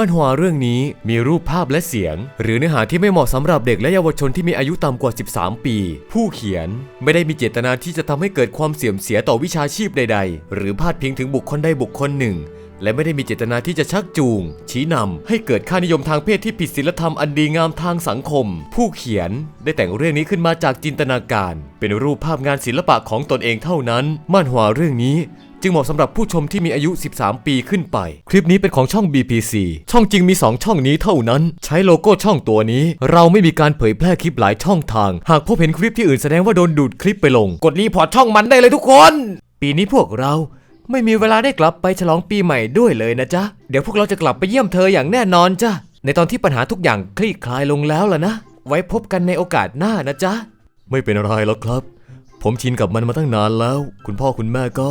มันหัวเรื่องนี้มีรูปภาพและเสียง หรือเนื้อหาที่ไม่เหมาะสำหรับเด็กและเยาวชนที่มีอายุต่ำกว่า 13 ปี ผู้เขียนไม่ได้มีเจตนาที่จะทำให้เกิดความเสื่อมเสียต่อวิชาชีพใด ๆ หรือพาดพิงถึงบุคคลใดบุคคลหนึ่ง และไม่ได้มีเจตนาที่จะชักจูง ชี้นำให้เกิดค่านิยมทางเพศที่ผิดศีลธรรมอันดีงามทางสังคม ผู้เขียนได้แต่งเรื่องนี้ขึ้นมาจากจินตนาการ เป็นรูปภาพงานศิลปะของตนเองเท่านั้นม่านหวาเรื่องนี้ จึงเหมาะสำหรับผู้ชมที่มีอายุ 13 ปีขึ้นไป คลิปนี้เป็นของช่อง BPC ช่องจริงมี 2 ช่องนี้เท่านั้น ใช้โลโก้ช่องตัวนี้ เราไม่มีการเผยแพร่คลิปหลายช่องทาง หากพบเห็นคลิปที่อื่นแสดงว่าโดนดูดคลิปไปลง กดรีพอร์ตช่องมันได้เลยทุกคน ปีนี้พวกเรา ไม่มีเวลาได้กลับไปฉลองปีใหม่ด้วยเลยนะจ๊ะ เดี๋ยวพวกเราจะกลับไปเยี่ยมเธออย่างแน่นอนจ้ะ ในตอนที่ปัญหาทุกอย่างคลี่คลายลงแล้วล่ะนะ ไว้พบกันในโอกาสหน้านะจ๊ะ ไม่เป็นอะไรหรอกครับ ผมชินกับมันมาตั้งนานแล้ว คุณพ่อคุณแม่ก็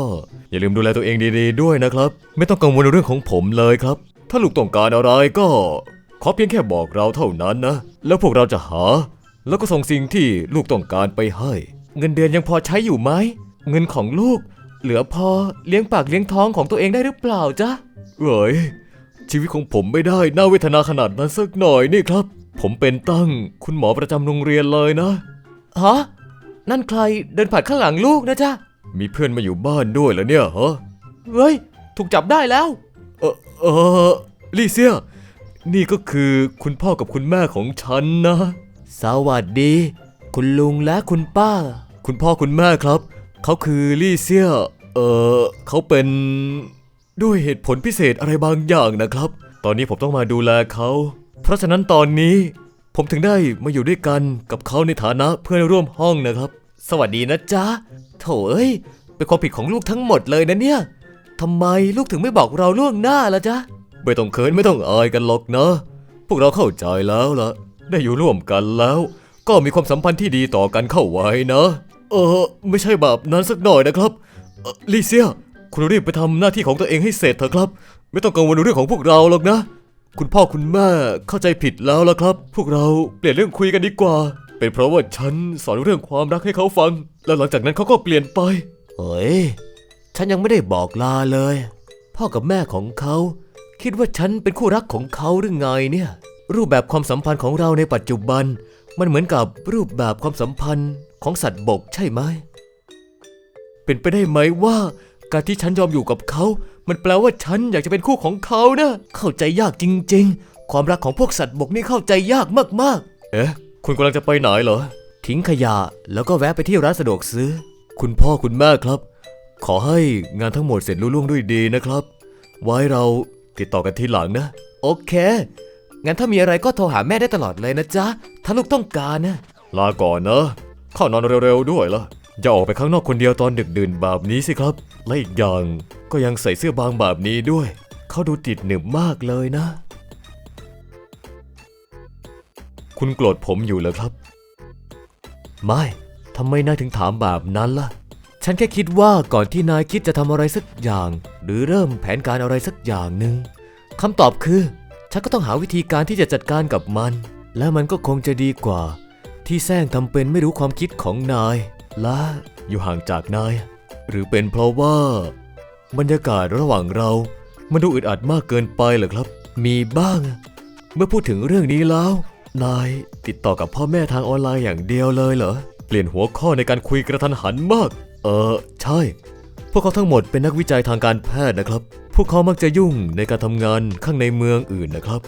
อย่าลืมดูแลตัวเองดีๆด้วยนะครับ ไม่ต้องกังวลเรื่องของผมเลยครับ ถ้าลูกต้องการอะไรก็ ขอเพียงแค่บอกเราเท่านั้นนะ แล้วพวกเราจะหา แล้วก็ส่งสิ่งที่ลูกต้องการไปให้ เงินเดือนยังพอใช้อยู่ไหม เงินของลูก เหลือพอเลี้ยงปากเลี้ยงท้องของตัวเองได้หรือเปล่าจ๊ะเอ้ยชีวิตของผมไม่ได้น่าเวทนาขนาดนั้นสักหน่อยนี่ครับ ผมเป็นตั้งคุณหมอประจำโรงเรียนเลยนะฮะนั่นใครเดินผ่านข้างหลังลูกนะจ๊ะมีเพื่อนมาอยู่บ้านด้วยเหรอเนี่ยฮะเฮ้ย ถูกจับได้แล้ว เออเออลี่เซียนี่ก็คือคุณพ่อกับคุณแม่ของฉันนะ สวัสดี คุณลุงและคุณป้า คุณพ่อคุณแม่ครับ เขาคือลี่เซีย เออเขาเป็นด้วยเหตุผลพิเศษอะไรบางอย่างนะครับ ตอนนี้ผมต้องมาดูแลเขา เพราะฉะนั้นตอนนี้ผมถึงได้มาอยู่ด้วยกันกับเขาในฐานะเพื่อนร่วมห้องนะครับ สวัสดีนะจ๊ะโถเอ้ยเป็นความผิดของลูกทั้งหมดเลยนะเนี่ยทำไมลูกถึงไม่บอกเราล่วงหน้าล่ะจ๊ะไม่ต้องเขินไม่ต้องอายกันหรอกนะ พวกเราเข้าใจแล้วล่ะได้อยู่ร่วมกันแล้ว ก็มีความสัมพันธ์ที่ดีต่อกันเข้าไว้นะ เออ ไม่ใช่แบบนั้นสักหน่อยนะครับ ลิเซีย คุณรีบไปทำหน้าที่ของตัวเองให้เสร็จเถอะครับ ไม่ต้องกังวลเรื่องของพวกเราหรอกนะ คุณพ่อคุณแม่เข้าใจผิดแล้วล่ะครับ พวกเราเปลี่ยนเรื่องคุยกันดีกว่า เป็นเพราะว่าฉันสอนเรื่องความรักให้เขาฟัง แล้วหลังจากนั้นเขาก็เปลี่ยนไป เฮ้ย ฉันยังไม่ได้บอกลาเลย พ่อกับแม่ของเขา คิดว่าฉันเป็นคู่รักของเขาหรือไงเนี่ย รูปแบบความสัมพันธ์ของเราในปัจจุบัน มันเหมือนกับรูปแบบความสัมพันธ์ของสัตว์บกใช่ไหม เป็นไปได้ไหมว่า การที่ฉันยอมอยู่กับเขา มันแปลว่าฉันอยากจะเป็นคู่ของเขานะ เข้าใจยากจริง ๆ ความรักของพวกสัตว์บกนี่เข้าใจยากมากๆ เอ๊ะ คุณกำลังจะไปไหนเหรอ ทิ้งขยะแล้วก็แวะไปที่ร้านสะดวกซื้อ คุณพ่อคุณแม่ครับ ขอให้งานทั้งหมดเสร็จลุล่วงด้วยดีนะครับ ไว้เราติดต่อกันทีหลังนะ โอเค งั้นถ้ามีอะไรก็โทรหาแม่ได้ตลอดเลยนะจ๊ะ ถ้าลูกต้องการนะ ลาก่อนนะ เข้านอนเร็วๆด้วยล่ะ อย่าออกไปข้างนอกคนเดียวตอนดึกดื่นแบบนี้สิครับ และอีกอย่างก็ยังใส่เสื้อบางแบบนี้ด้วย เขาดูติดหนึบมากเลยนะ คุณโกรธผมอยู่เหรอครับ ไม่ทำไมนายถึงถามแบบนั้นล่ะ ฉันแค่คิดว่าก่อนที่นายคิดจะทำอะไรสักอย่าง หรือเริ่มแผนการอะไรสักอย่างหนึ่งคำตอบคือ ฉันก็ต้องหาวิธีการที่จะจัดการกับมัน และมันก็คงจะดีกว่า ที่แซงทำเป็นไม่รู้ความคิดของนาย และอยู่ห่างจากนาย หรือเป็นเพราะว่า บรรยากาศระหว่างเรามันดูอึดอัดมากเกินไปเหรอครับ มีบ้าง เมื่อพูดถึงเรื่องนี้แล้ว นายติดต่อกับพ่อแม่ทางออนไลน์อย่างเดียวเลยเหรอ เปลี่ยนหัวข้อในการคุยกระทันหันมาก เออใช่ พวกเขาทั้งหมดเป็นนักวิจัยทางการแพทย์นะครับ พวกเขามักจะยุ่งในการทำงานข้างในเมืองอื่นนะครับ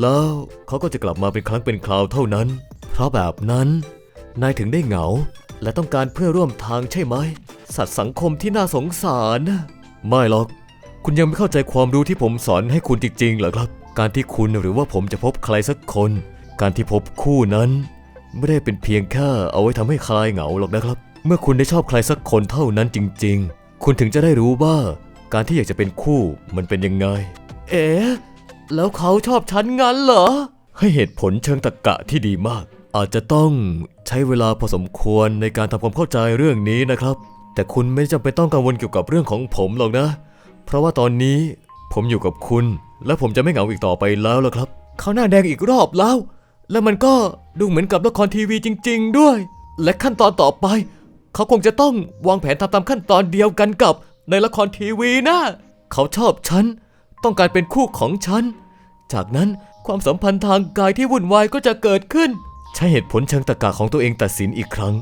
แล้วเขาก็จะกลับมาเป็นครั้งเป็นคราวเท่านั้น เพราะแบบนั้น นายถึงได้เหงา และต้องการเพื่อร่วมทางใช่ไหม สัตว์สังคมที่น่าสงสารนะไม่หรอก คุณยังไม่เข้าใจความรู้ที่ผมสอนให้คุณจริงๆเหรอครับ การที่คุณหรือว่าผมจะพบใครสักคน การที่พบคู่นั้น ไม่ได้เป็นเพียงแค่เอาไว้ทำให้คลายเหงาหรอกนะครับ เมื่อคุณได้ชอบใครสักคนเท่านั้นจริง ๆ คุณถึงจะได้รู้ว่า การที่อยากจะเป็นคู่มันเป็นยังไง เอ๊ะแล้วเขาชอบฉันงั้นเหรอ ให้เหตุผลเชิงตรรกะที่ดีมาก อาจจะต้องใช้เวลาพอสมควรในการทำความเข้าใจเรื่องนี้นะครับ แต่คุณไม่จำเป็นต้องกังวลเกี่ยวกับเรื่องของผมหรอกนะ เพราะว่าตอนนี้ผมอยู่กับคุณ และผมจะไม่เหงาอีกต่อไปแล้วล่ะครับ เขาหน้าแดงอีกรอบแล้ว แล้วมันก็ดูเหมือนกับละครทีวีจริง ๆ ด้วย และขั้นตอนต่อไป เขาคงจะต้องวางแผนทำตามขั้นตอนเดียวกันกับในละครทีวีนะ เขาชอบฉัน ต้องการเป็นคู่ของฉัน จากนั้นความสัมพันธ์ทางกายที่วุ่นวายก็จะเกิดขึ้น ใช้เหตุผลเชิงตรรกะของตัวเองตัดสินอีกครั้ง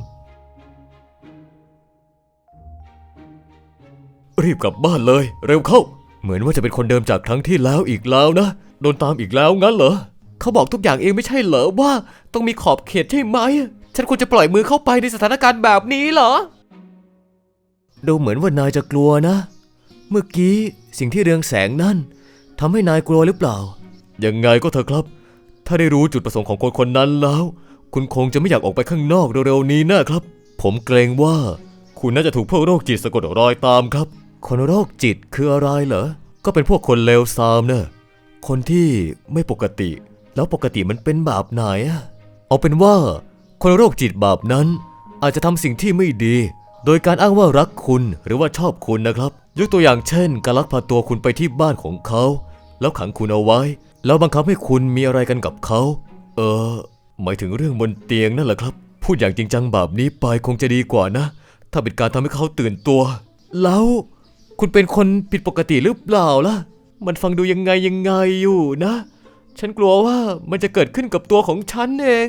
รีบกลับบ้านเลย เร็วเข้า เหมือนว่าจะเป็นคนเดิมจากครั้งที่แล้วอีกแล้วนะ โดนตามอีกแล้วงั้นเหรอ เขาบอกทุกอย่างเองไม่ใช่เหรอว่า ต้องมีขอบเขตใช่ไหม ฉันควรจะปล่อยมือเข้าไปในสถานการณ์แบบนี้เหรอ ดูเหมือนว่านายจะกลัวนะ เมื่อกี้สิ่งที่เรืองแสงนั่นทำให้นายกลัวหรือเปล่า ยังไงก็เถอะครับ ถ้าได้รู้จุดประสงค์ของคนคนนั้นแล้ว คุณคงจะไม่อยากออกไปข้างนอกเร็วๆนี้นะครับ ผมเกรงว่า คุณน่าจะถูกพวกโรคจิตสะกดรอยตามครับ คนโรคจิตคืออะไรเหรอ ก็เป็นพวกคนเลวทรามเนอะคนที่ไม่ปกติ แล้วปกติมันเป็นแบบไหนอะเอาเป็นว่า คนโรคจิตแบบนั้น อาจจะทำสิ่งที่ไม่ดี โดยการอ้างว่ารักคุณหรือว่าชอบคุณนะครับ ยกตัวอย่างเช่น การลักพาตัวคุณไปที่บ้านของเขา แล้วขังคุณเอาไว้ แล้วบังคับให้คุณมีอะไรกันกับเขา เออ หมายถึงเรื่องบนเตียงนั่นแหละครับ พูดอย่างจริงจังแบบนี้ไปคงจะดีกว่านะ ถ้าเป็นการทำให้เขาตื่นตัว แล้วคุณเป็นคนผิดปกติหรือเปล่าล่ะ มันฟังดูยังไงยังไงอยู่นะ ฉันกลัวว่ามันจะเกิดขึ้นกับตัวของฉันเอง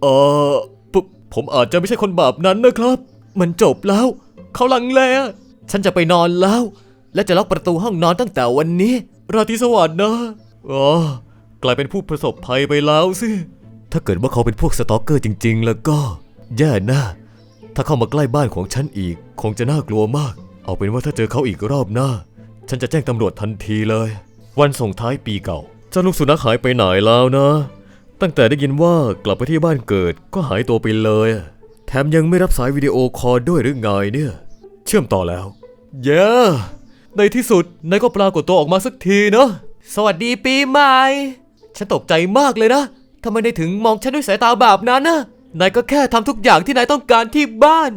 เออปผมอาจจะไม่ใช่คนแบบนั้นนะครับ มันจบแล้ว เขาลังเลฉันจะไปนอนแล้ว และจะล็อกประตูห้องนอนตั้งแต่วันนี้ ราตรีสวัสดิ์นะ อ๋อกลายเป็นผู้ประสบภัยไปแล้วสิ ถ้าเกิดว่าเขาเป็นพวกสตอกเกอร์จริง ๆ แล้วก็ แย่นะถ้าเข้ามาใกล้บ้านของฉันอีก คงจะน่ากลัวมาก เอาเป็นว่าถ้าเจอเขาอีกรอบหน้า ฉันจะแจ้งตำรวจทันทีเลย วันส่งท้ายปีเก่า เจ้าลูกสุนัขหายไปไหนแล้วนะ ตั้งแต่ได้ยินว่ากลับไปที่บ้านเกิดก็หายตัวไปเลย แถมยังไม่รับสายวิดีโอคอลด้วยหรือไงเนี่ย เชื่อมต่อแล้ว เย้ในที่สุดนายก็ปรากฏตัวออกมาสักทีเนาะ สวัสดีปีใหม่ ฉันตกใจมากเลยนะทำไมนายถึงมองฉันด้วยสายตาแบบนั้นนะนายก็แค่ทำทุกอย่างที่นายต้องการที่บ้าน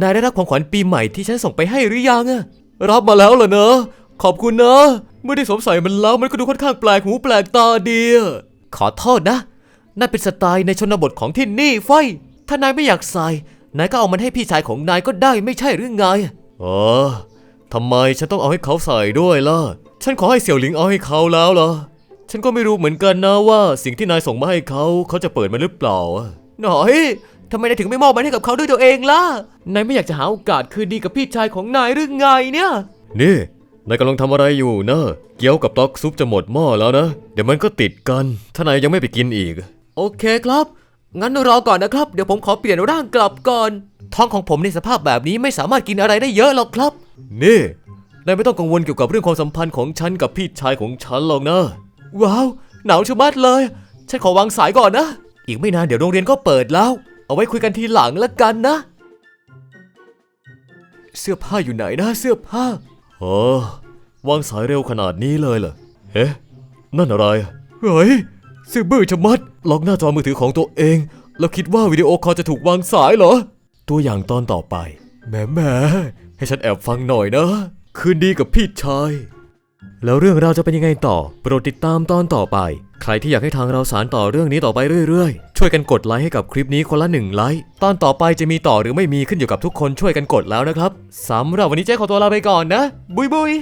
นายได้รับของขวัญปีใหม่ที่ฉันส่งไปให้หรือยังอะรับมาแล้วเหรอเนอะขอบคุณนะเมื่อได้สวมใส่มันแล้วมันก็ดูค่อนข้างแปลกหูแปลกตาดีอะขอโทษนะ นั่นเป็นสไตล์ในชนบทของที่นี่ไฟ ถ้านายไม่อยากใส่ นายก็เอามันให้พี่ชายของนายก็ได้ไม่ใช่หรือไง เออทำไมฉันต้องเอาให้เขาใส่ด้วยล่ะ ฉันขอให้เสี่ยวหลิงเอาให้เขาแล้วเหรอ ฉันก็ไม่รู้เหมือนกันนะว่าสิ่งที่นายส่งมาให้เขาเขาจะเปิดมันหรือเปล่าอะหน่อยทำไมนายถึงไม่มอบมันให้กับเขาด้วยตัวเองล่ะ นายไม่อยากจะหาโอกาสคืนดีกับพี่ชายของนายหรือไงเนี่ย นี่ นายกำลังทำอะไรอยู่นะ เกี๊ยวกับต๊อกซุปจะหมดหม้อแล้วนะ เดี๋ยวมันก็ติดกัน ถ้านายยังไม่ไปกินอีก โอเคครับ งั้นรอก่อนนะครับ เดี๋ยวผมขอเปลี่ยนร่างกลับก่อน ท้องของผมในสภาพแบบนี้ไม่สามารถกินอะไรได้เยอะหรอกครับ นี่ นายไม่ต้องกังวลเกี่ยวกับเรื่องความสัมพันธ์ของฉันกับพี่ชายของฉันหรอกนะ ว้าว หนาวชะมัดเลย ฉันขอวางสายก่อนนะ อีกไม่นานเดี๋ยวโรงเรียนก็เปิดแล้ว เอาไว้คุยกันทีหลังละกันนะ เสื้อผ้าอยู่ไหนนะเสื้อผ้าโอ้วางสายเร็วขนาดนี้เลยเหรอเอ๊ะนั่นอะไรเฮ้ยซื่อบื้อชะมัด ล็อกหน้าจอมือถือของตัวเอง แล้วคิดว่าวิดีโอคอลจะถูกวางสายเหรอ ตัวอย่างตอนต่อไปแหมแหมให้ฉันแอบฟังหน่อยนะ คืนดีกับพี่ชาย แล้วเรื่องราวจะเป็นยังไงต่อ โปรดติดตามตอนต่อไป ใครที่อยากให้ทางเราสารต่อเรื่องนี้ต่อไปเรื่อยๆ ช่วยกันกดไลค์ให้กับคลิปนี้คนละหนึ่งไลค์ ตอนต่อไปจะมีต่อหรือไม่มีขึ้นอยู่กับทุกคนช่วยกันกดแล้วนะครับสำหรับวันนี้เจ๊ขอตัวลาไปก่อนนะ บุยบุย